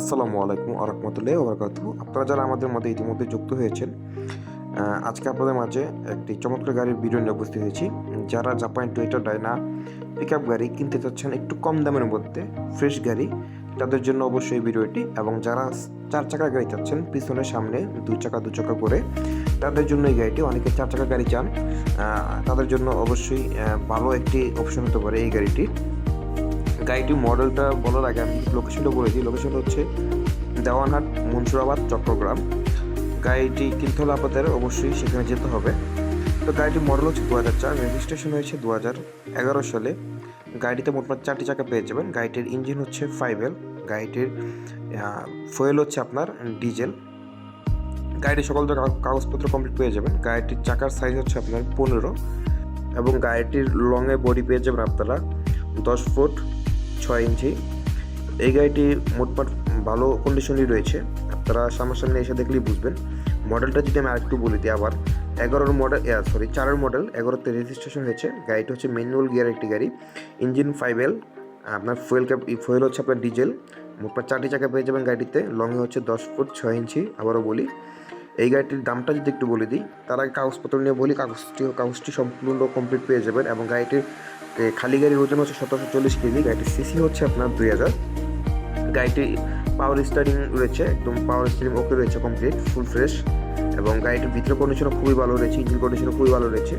আসসালামু আলাইকুম আরহামতুল্লাহ ওবরাকাতু আপনারা যারা আমাদের মধ্যে ইতিমধ্যে যুক্ত হয়েছেন আজকে আপনাদের মাঝে একটি চমৎকার গাড়ির ভিডিও নিয়ে উপস্থিত হয়েছি। যারা Japan Toyota Dyna pick up গাড়ি কিনতে চাচ্ছেন একটু কম দামের মধ্যে ফ্রেশ গাড়ি, তাদের জন্য অবশ্যই ভিডিওটি এবং যারা চার চাকার গাড়ি চাচ্ছেন, পিছনে, সামনে, দুই চাকা, দু চাকা করে, তাদের জন্য এই গাড়িটি, অনেকে চার চাকা গাড়ি চান তাদের জন্য অবশ্যই ভালো একটি অপশন হতে পারে এই গাড়িটি গাড়িটির মডেলটা বলার আগে আমি লোকেশনটা বলে দিই। লোকেশন হচ্ছে দেওয়ানহাট, মুন্সুরাবাদ, চট্টগ্রাম। গাড়িটি কিনতে হলে আপনাদের অবশ্যই সেখানে যেতে হবে। তো গাড়িটির মডেল হচ্ছে দু হাজার চার রেজিস্ট্রেশন হয়েছে দু হাজার এগারো সালে। গাড়িতে মোটমাট চারটি চাকা পেয়ে যাবেন। গাড়িটির ইঞ্জিন হচ্ছে ফাইভ এল গাড়িটির ফুয়েল হচ্ছে আপনার ডিজেল গাড়িটির সকল কাগজপত্র কমপ্লিট পেয়ে যাবেন। গাড়িটির চাকার সাইজ হচ্ছে আপনার পনেরো এবং গাড়িটির লংয়ে বডি পেয়ে যাবেন আপনারা দশ ফুট ছয় ইঞ্চি। এই গাড়িটি মোটমাট ভালো কন্ডিশনই রয়েছে। আপনারা সামনাসামনি এসে দেখলেই বুঝবেন। মডেলটা যদি আমি আরেকটু বলে দিই আবার। এগারোর মডেল সরি চারের মডেল এগারোতে রেজিস্ট্রেশন হয়েছে। গাড়িটা হচ্ছে ম্যানুয়াল গিয়ার একটি গাড়ি। ইঞ্জিন ফাইভ এল আপনার ফুয়েল ক্যাপ ফুয়েল হচ্ছে আপনার ডিজেল মোটমাট চারটি চাকা পেয়ে যাবেন গাড়িতে। লংয়ে হচ্ছে দশ ফুট ছয় ইঞ্চি, আবারও বলি। এই গাড়িটির দামটা যদি একটু বলে দিই, তার আগে কাগজপত্র নিয়ে বলি। কাগজটি কাগজটি সম্পূর্ণ কমপ্লিট পেয়ে যাবেন এবং গাড়িটির খালি গাড়ির ওজন হচ্ছে সতেরোশো চল্লিশ কেজি, গাড়িটির সিসি হচ্ছে আপনার দুই হাজার। গাড়িটি পাওয়ার স্টারিং রয়েছে, একদম পাওয়ার স্টারিং ওকে রয়েছে কমপ্লিট ফুল ফ্রেশ এবং গাড়িটির ভিতরে কন্ডিশনও খুবই ভালো রয়েছে ইঞ্জিন কন্ডিশনও খুবই ভালো রয়েছে।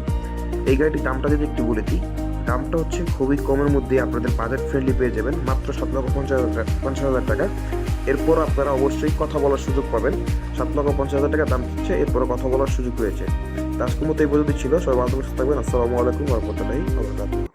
এই গাড়িটির দামটা যদি একটু বলে দিই, দামটা হচ্ছে খুবই কমের মধ্যে আপনাদের বাজেট ফ্রেন্ডলি পেয়ে যাবেন, মাত্র সাত লক্ষ পঞ্চাশ হাজার টাকা- পঞ্চাশ হাজার টাকা। এরপর আপনারা অবশ্যই কথা বলার সুযোগ পাবেন, সাত লক্ষ পঞ্চাশ হাজার টাকা দাম দিচ্ছে, এরপরে কথা বলার সুযোগ রয়েছে। তো আজকের মতো এই পর্যন্ত ছিল, সবাই ভালো থাকবেন আসসালামু আলাইকুম রহমতুল্লাহি